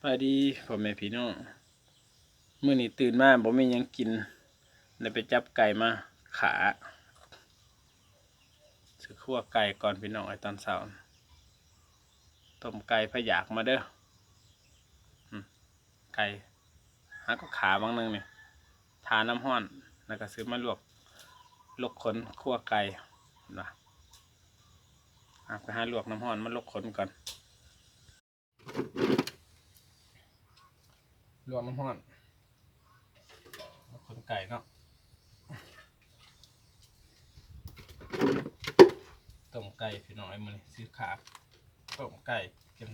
สวัสดีพ่อแม่พี่น้องมื้อนี้ตื่นมาบ่มีหยังกินเลยไปจับไก่มาขาซื้อขั่วไก่ก่อนพี่น้องไอ้ตอนเช้าต้มไก่พะยากมาเด้อไก่หาก็ขาบางนึงเนี่ยทาน้ำห้อน แล้วก็ซื้อมาลวกลวกขนขั่วไก่นะอะไปหาลวกน้ำห้อนมาลวกขนก่อน รวมน้ำห้อนคนไก่เนาะต้มไก่พี่น้องไอ้มันซื้อขาต้มไก่กัน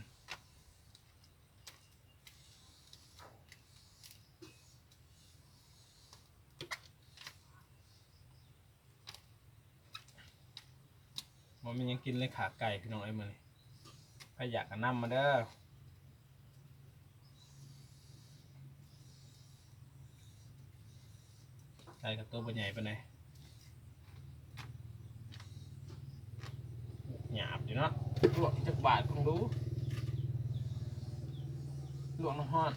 มันมีหยังกินเลยขาไก่พี่น้องไอ้มันใครอยากกันนำมาเด้อ ไก่กับตัวป็นใหญ่ปไหนหยาบอยู่เนาะลวกจักบาทคงรู้ลวกน้ำห้อน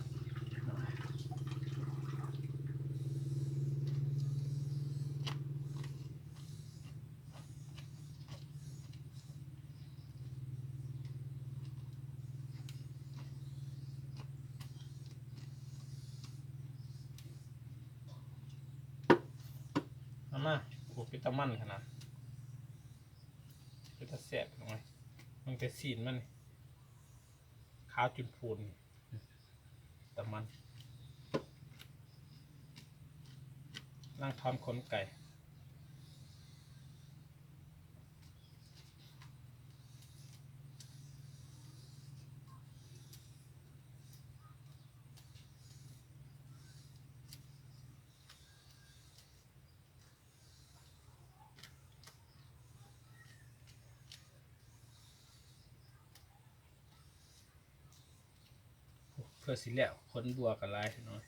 เอามา โอ้เป็นตะมันขนาดคือตะแสบหน่อยมันจะสีนมันนี่ขาวจุนพูนตะมันนั่งทอนขนไก่ เพื่อสิแล้วขนบัวกับลายน่อย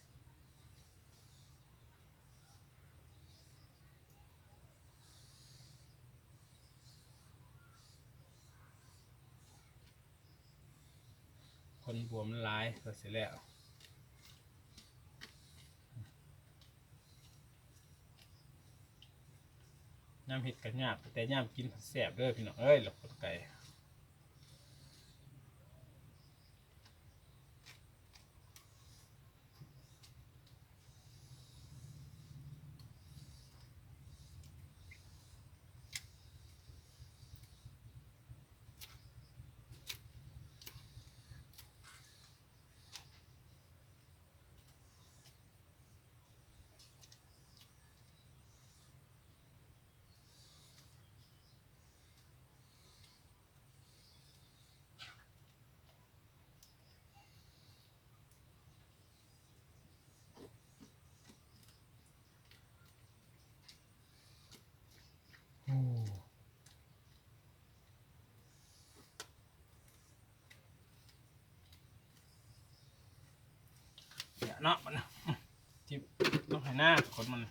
คนบวมนลายเพื่อสิแล้วย่ำเห็ดกันยากแต่ย่ำกินแสบเด้อพี่น้องเอ้ยหลอกไก่ โอ้ เดี๋ยวเนาะมันที่ต้องให้หน้าขนมัน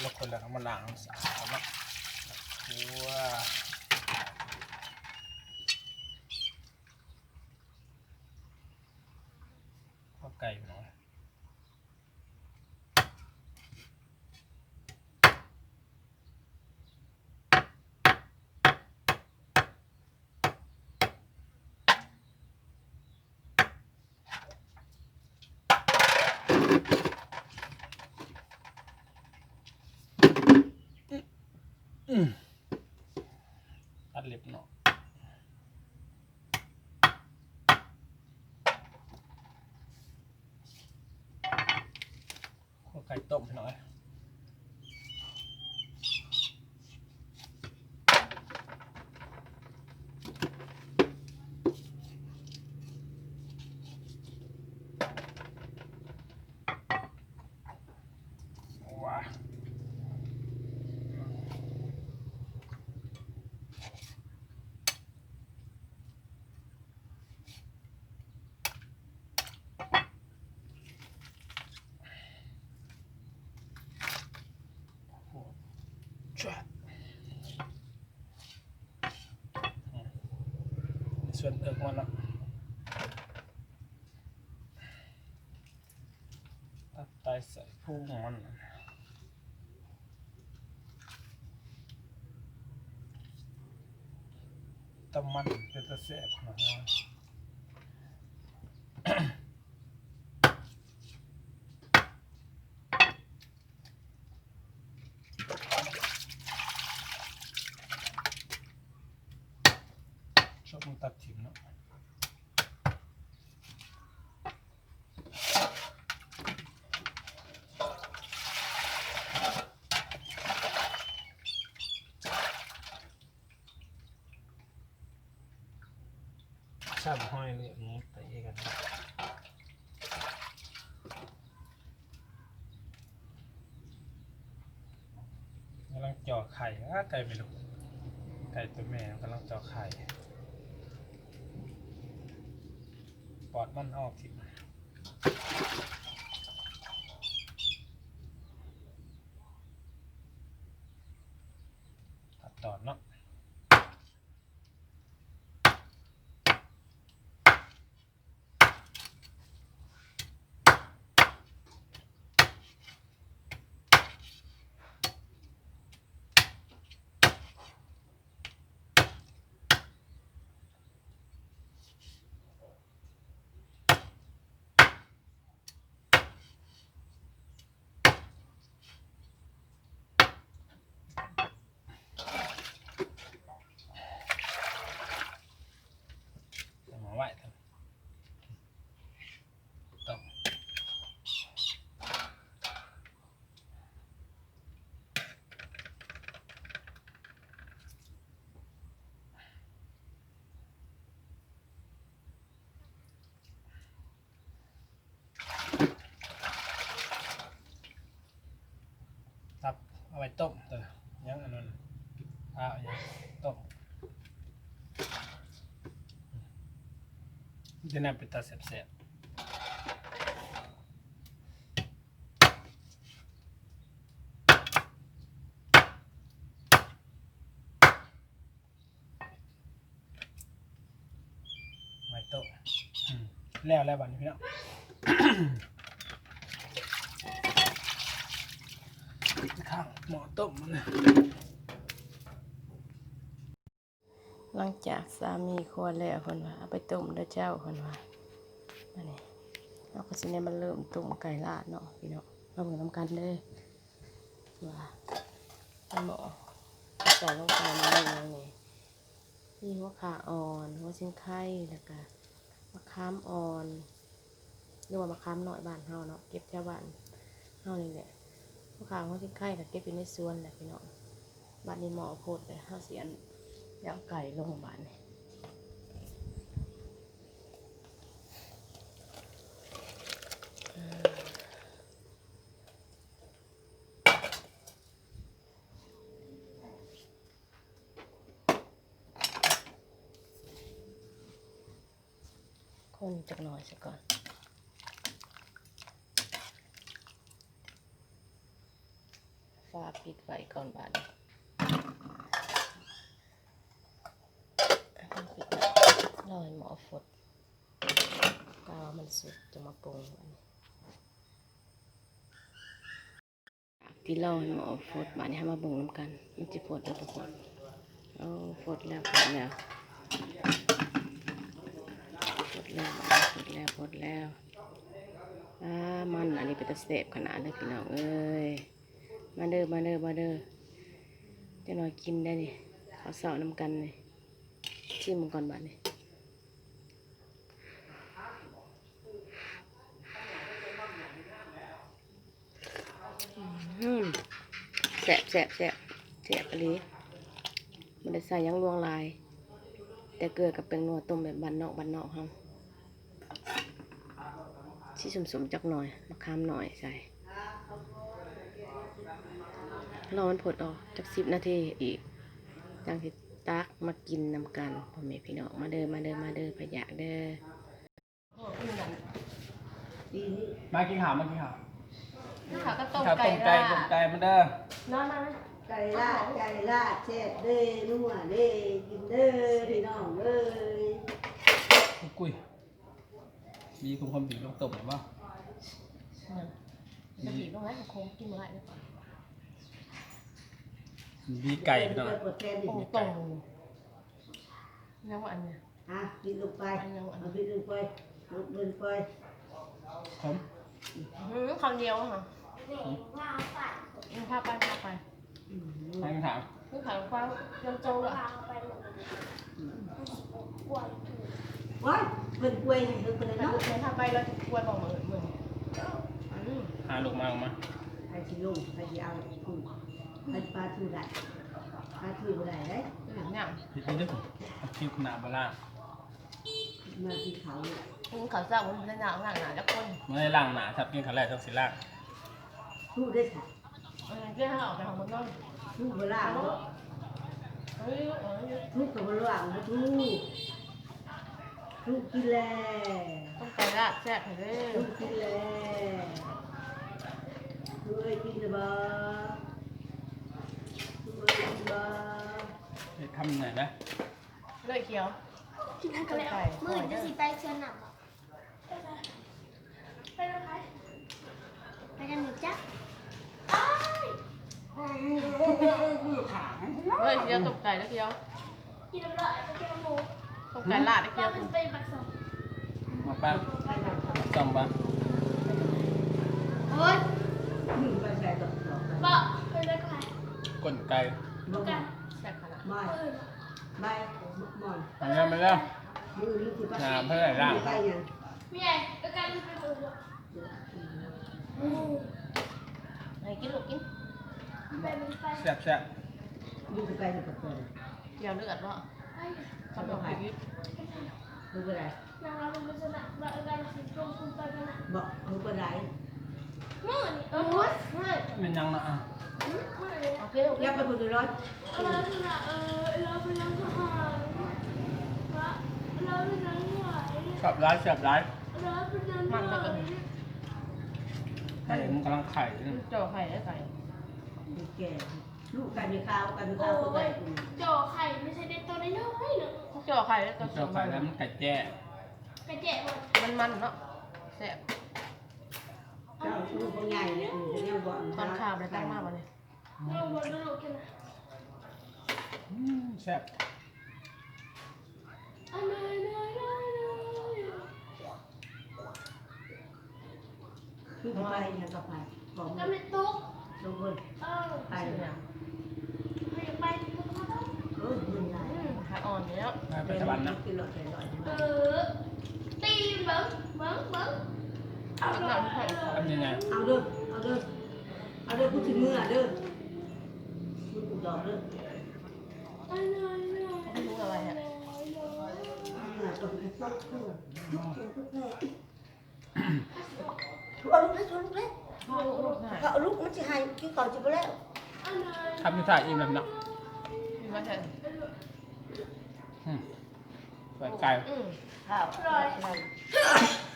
แล้วคนแล้วก็มาล้างสะอาดแล้วคั่วข้าวไก่หน่อยตัดเล็บเนาะข้าวไก่ ต้มหน่อยว้า อ ส่วนเอิกมันเนาะตัดไตใส่พุงมันตำมันเป็นตะแสบนะฮะชอบมันตัดถิ่มเนาะ ชอบห้อยเลยนี้ไปเองกันกำลังจ่อไข่ไก่ไม่รู้ไก่ตัวแม่กำลังจ่อไข่ปอดมันออกทิตัดตอนเนาะเอามาไหวครับต้อง ตับเอาไว้ต้มเออยังอันนั้นอ่าเอายังต้ม จะนำไปตัดแสบๆไว้ต้มอืมแล้วแล้วบัดนี้พี่น้อง ข้างหมอต้มมันนะ หลั งจากสามีครัวแล้วคนว่าเอาไปต้มด้อเจ้าคนว่าอันนี้เราก็สิได้มาเริ่มต้มไก่ลาดเนาะพี่เนาะมาเบิ่งน้ำกันเด้ว่าอันหมอใส่ลงไปในนี้นี่หัวขาอ่อนหัวชิงไข่แล้วก็มะขามอ่อนหรือว่ามะขามน้อยบ้านเฮาเนาะเก็บแถวบ้านเฮานี่แหละหัวขาหัวชิงไข่ก็เก็บอยู่ในสวนแหละพี่เนาะบ้านนี้หมอโพดเลยเฮาเสิอัน เดี๋ยวเอาไก่ลงบานนี่คนจักหน่อยซะก่อนฟ้าปิดไว้ก่อนบาดนี้ รอให้หมอฟดกาว มันสุดจะมาปรุงอันนี้ที่รอให้หมออกฟดมาเนี่ยให้มาปรุงน้ำกัน มันจะฟดแล้วก็ฟดเอาฟดแล้วฟดแล้วฟดแล้วฟดแล้วฟดแล้วอ่ามันอันนี้เป็นตะเสบขนาดเลยพี่น้องเอ้ยมาเด้อมาเด้อมาเด้อจะหน่อยกินได้นี่ขอสาน้ำกันนี่ชิมมันก่อนบ้านนี่อืม แสบแสบแสบแสบอะไรมันได้ใส่ยังลวงลาย แต่เกลือกับแป้งนัวต้มแบบบ้านนอกบ้านนอกเฮาที่สมๆจักหน่อยมะขามหน่อยใส่รอมันผดออกจักสิบนาทีอีกจังสิตักมากินนำกันพ่อแม่พี่น้องมาเด้อมาเด้อมาเด้อพะยะเด้อมากินข้าวมากินข้าว ข้าวก็ต้มข้าวไก่ต้มไก่ต้มไก่มาเด้อนอนมาไก่ลาดไก่ลาดแซ่บเด้นัวเด้กินเด้อพี่น้องเอ้ยกุ้ยมีคุณความบีบลงตบหรือเปล่าจะบีบตรงไหนโค้งกินอะไรเนี่ยมีไก่พี่น้องกดแทนดิโค้งตรงแล้วอันเนี้ยอะกินลงไปเอากินลงไปลงลงไปผมหืมคำเดียวค่ะ ยังพาไปพาไปอืมให้ถามคือขายฟ้าเจ้าโจ้อะว้ายเพิ่นกล้วยให้เพิ่นเพิ่นแล้วเนาะเดินทางไปแล้วกวนบอกเหมือนเหมือนอืมหาลูกมาออกมาให้สิลงให้สิเอาอืมให้ปลาทูได้ปลาทูบ่ได้เด้อืมเนี่ยผิดนิดนึงเอาคิวหนาบาล่างมาที่เขาเนี่ยอืมเขาเจ้ามันในหนาวหนักหนาแล้วคนไม่ได้ล่างหนาทับกินขันแรกต้องสิล่าง ทูได้ค่ะเออเรื่องให้ออกไปของมันน้องทูบ่ล่าเนาะเฮ้ยเอ้ยทูก็บ่ล่างบ่ทูทูกินแล้วต้องไปละแซ่บเลยทูกินแล้วทูเอ้ยกินแล้วบ่ทูเอ้ยกินบ่ไปทำยังไงนะเลยเขียวกินกันแล้วมื่นจะสิไปเชียงหนำอะไปแล้วไปไปกันหนึ่งจ้ะ เฮ้ยเขียวตกไก่แล้วเขียวกินแล้วเลยไปเที่ยวหมูตกไก่ลาดแล้วเราเขียวเป็นไปบักสองมาป้าจอมปะโอ้ยอืมไปใส่ดอกดอกไปบอกไปเลยก็ไปก้นไก่บ่กันแซ่บขนาดไม่เออไม่หมอนมาแล้วมาแล้วมือนี้คือหนาเพื่ออะไรล่างไปยังมีไงก็กันไปเออไหนกินลูกกิน ไปมันไป แซ่บแซ่บมือไปกับตัวเขียวเลือดวะไปทำแบบนี้มือไปไหนนางเราเป็นผู้ชนะเราเอาการสิตรงคุณไปกันนะบอกมือไปไหนมื่อนี่เออไม่มันยังนะอะมื่อนี่โอเคโอเคยับไปคนเดียวร้อยเราเป็นเออเราเป็นนักทหารว่าเราเป็นนักหน่วยชอบร้ายแซ่บร้ายเราเป็นนักหน่วยไก่มันกำลังไข่อยู่จ่อไข่ได้ไก่แก่ ลูกกันมีข้าวกันมีข้าวตัวใหญ่จ่อไข่ไม่ใช่เด็กตัวน้อยๆหรอกจ่อไข่แล้วก็ชอบไข่แล้วมันไก่แจ้กระเจี๊ยบมันมันเนาะแซ่บเจ้าลูกคนใหญ่เนี่ยจะยังบอกตอนข้าวเลยตั้งมากวันนี้เราบนโลกกันนะอืมแซ่บอันไหนไหนไหนไหนคือไปยังกับไปบอกก็ไม่ตุ๊กลงบนเออไปชื่อเนี่เนี่ย ย ไปตุ๊กมาต้อง เออยืนได้ อืมขาอ่อนแล้วไปปัจจุบันนะกินหลอดใส่หลอดเออตีเบิ้งเบิ้งเบิ้งเอาหน่อยทำยังไงเอาเด้อเอาเด้อเอาเด้อพูดถึงมือเด้อมือกูดอกเด้ออันไหนไหนไม่รู้อะไรอะต้องให้ต้องขึ้นเอาลูกเล็กเอาลูกเล็กลูกลูกง่ายเอาลูกมันจะให้กินก่อนจะไปแล้วอันไหนทำที่ถ่ายอิ่มแล้วเนาะ มีมาแทน อืมเปิดไก่อืมข้าวลอย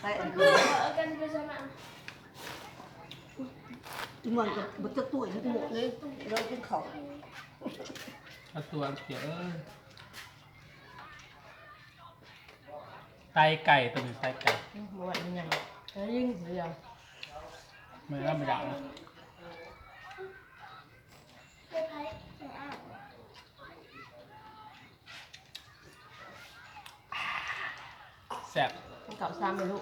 ไปอันเอนี้อกันไปชนะมันกับมันจะตัวทั้งหมดเลยเรากินของเอาตัวเขียวเอ้ยไตไก่ตัวนี้ไตไก่บวชมันยังแล้วยิ่งเดียวไม่รับไม่ได้นะ ไปไพ่ไปอ่าน แซ่บมันเก่าซ้ำไปลูก